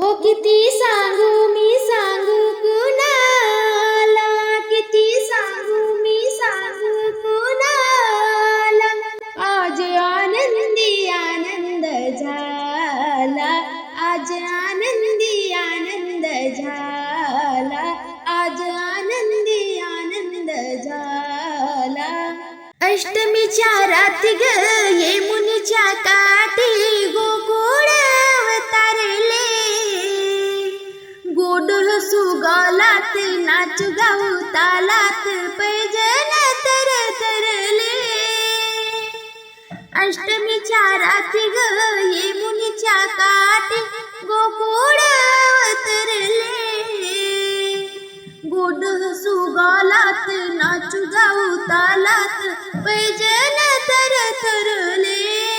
हो किती सांगू मी सांगू कुणाला? किती सांगू मी सांगू कुणाला? आज आनंदी आनंद झाला. आज आनंदी आनंद झाला. आज आनंदी आनंद झाला. अष्टमीच्या रात्री ग येमुनीच्या काठी गोकुळ नाच गाऊ तालात पैजन तर तरले. अष्टमीच्या रात्री ग येमुनीच्या काठी गोकुळ अवतरले. गोड सुगालात नाचू गाऊ तालात पैजन तर थरले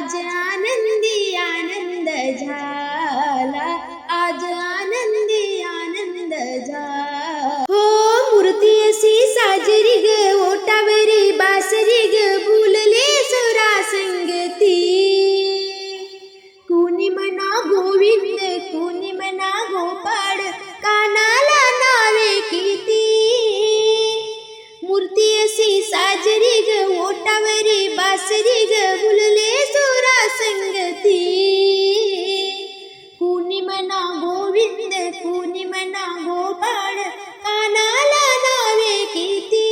आज आनंदी आनंद झाला. आज आनंदी आनंद झाला. हो मूर्ती अशी साजरी ग ओटावरी बासरी ग बुलले सुरा संगती. कुणी म्हणा गोविंद कुणी म्हणा गोपाळ कानाला नावे किती. मूर्ती अशी साजरी ग ओटावरी बासरी ग बुलले संगती कुणी म्हणा गोविंद कुणी म्हणा गोपाळ कानाला नावे किती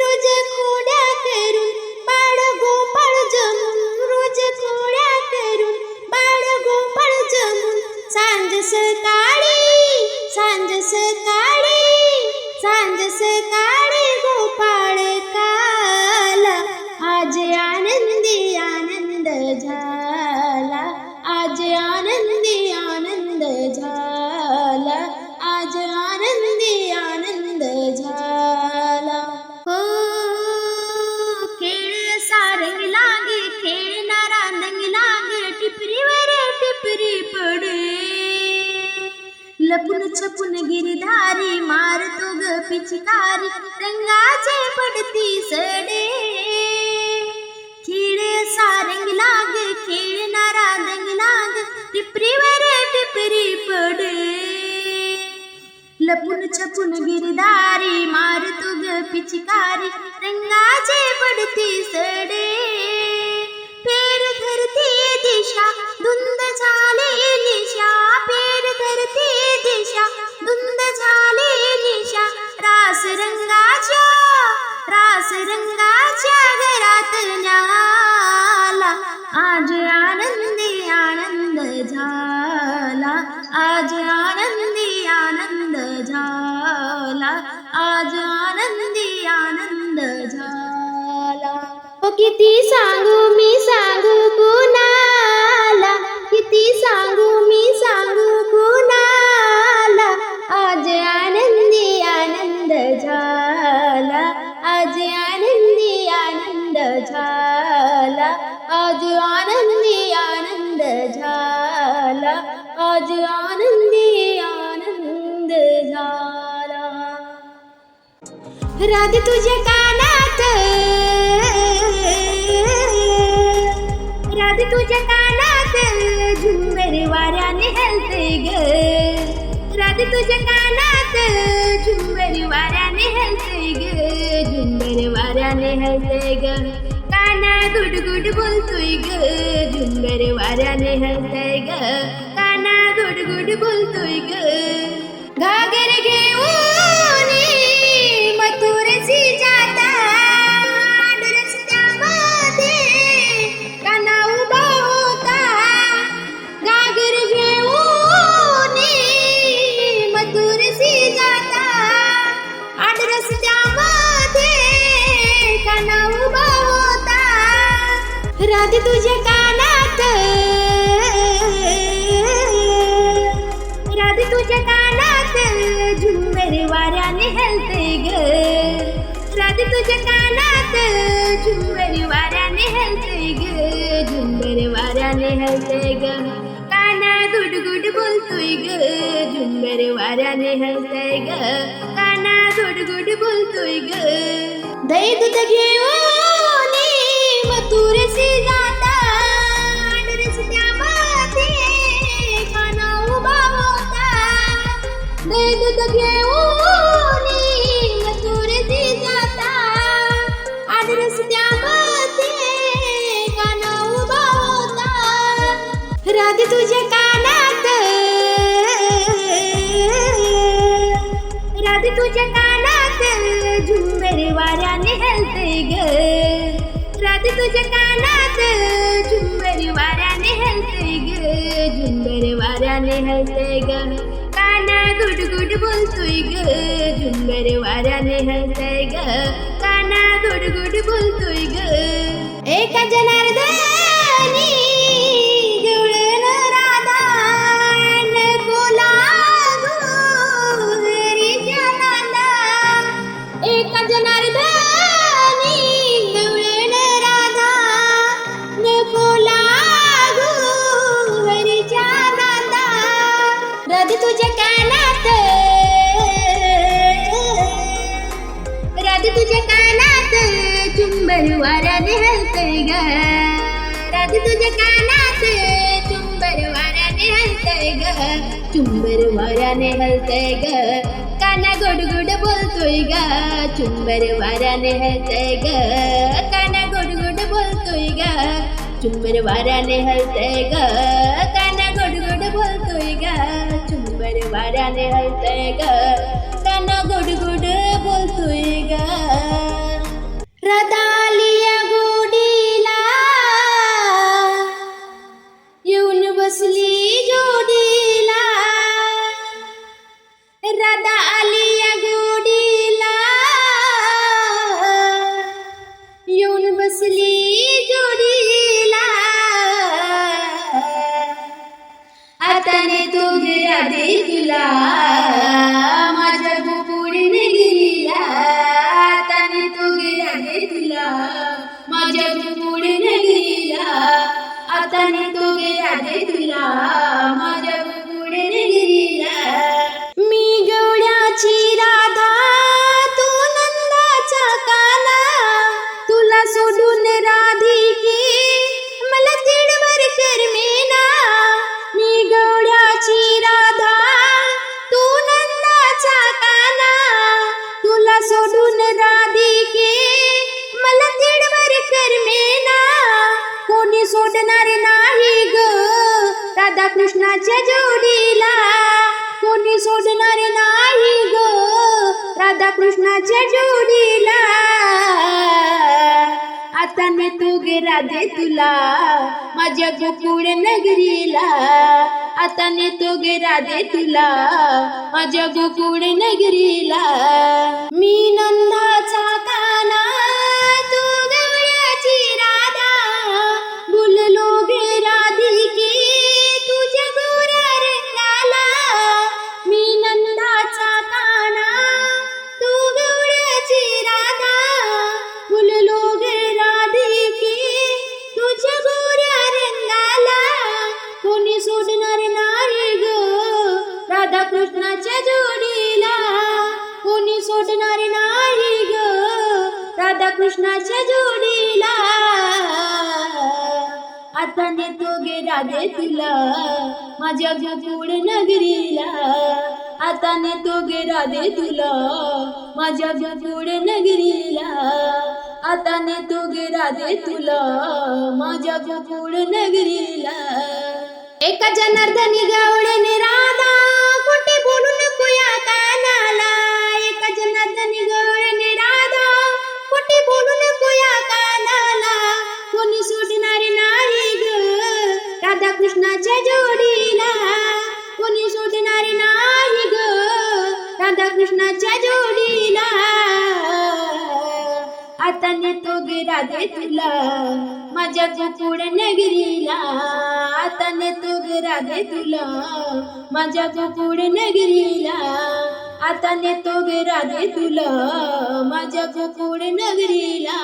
रोज खोड्या करून बाळ गोपाळ जमून रोज खोड्या करून बाळ गोपाळ जमून सांज सकाळी सांज सकाळी सांज सकाळी। लपून छपून गिरधारी मारतो ग पिचकारी रंगाचे पडती सडे खेळ सारंग लाग खेळणारा दंग लाग टिपरीवर टिपरी पडे लपून छपून गिरधारी मारतो ग पिचकारी रंगाचे पडती सडे फेर धरती दिशा धुंद झाले निशा फेर धरती रंगाच्या घरात न्याला आज आनंदी आनंद झाला. आज आनंदी आनंद झाला. आज आनंदी आनंद झाला. ओ किती सांगू मी सांगू कुणाला? किती सांगू मी सांगू झाला। आज आनंदी आनंद झाला। आज आनंदी आनंद झाला। राधी तुझ्या कानात। राधी तुझ्या कानात झुंबर वाऱ्याने हलते ग। राधी तुझ्या कानात झुंबर वाऱ्याने हलते ग। झुंबर वाऱ्याने हलते ग। काना गुड गुड बोलतोय ग झुंबर वाऱ्याने हलतय ग काना राधी तुझ्या कानात. राधी तुझ्या कानात. झुंबर वाऱ्याने हलते ग. राधी तुझ्या कानात. कानात झुंबर वाऱ्याने हलते ग. झुंबर वाऱ्याने हलते ग. काना गुडगुड बोलतोय ग. झुंबर वाऱ्याने हलतय ग. काना गुडगुड बोलतोय ग. दही दूध घेऊ मथुरेशी राधे कानात राधे तुझ्या तुझ्या कानात झुंबर वाऱ्याने हलते ग झुंबर वाऱ्याने हलते ग काना गुडगुड बोलतोय ग झुंबर वाऱ्याने हलतय ग काना गुडगुड बोलतोय ग एका जनार्दनी ग चुंबर वाऱ्याने हलते ग. काना गोड गोड बोलतोय ग. चुंबर वाऱ्याने हलते ग. काना गोड गोड बोलतोय ग. चुंबर वाऱ्याने हलते ग. काना गोड गोड बोलतोय ग. चुंबर वाऱ्याने हलते ग. काना गोड गोड बोलतोय ग. राधा माझ्या गोपुडीने गेला आताने तो राधे तुला. माझ्या जोडीला. कोणी सोडणार नाही ग राधा कृष्णाच्या जोडीला. आता मी तू गे राधे तुला माझ्या गोकुळ नगरीला. आता ने तो गे राधे तुला माझ्या गोकुळ नगरीला. मी नंदा कृष्णाच्या जोडीला. कोणी सोडणार नाही ग. राधा कृष्णाच्या जोडीला. आता नेतो गे राधे तुला. माझ्या गोकुळ नगरीला. आता नेतो गे राधे तुला. माझ्या गोकुळ नगरीला. आता नेतो गे राधे तुला. माझ्या गोकुळ नगरीला. एका जनार्दनी गावडेने राधा आता नेतो गे राधे तुला माझ्या गोकुळ नगरीला. आता नेतो गे राधे तुला माझ्या गोकुळ नगरीला. आता नेतो गे राधे तुला माझ्या गोकुळ नगरीला.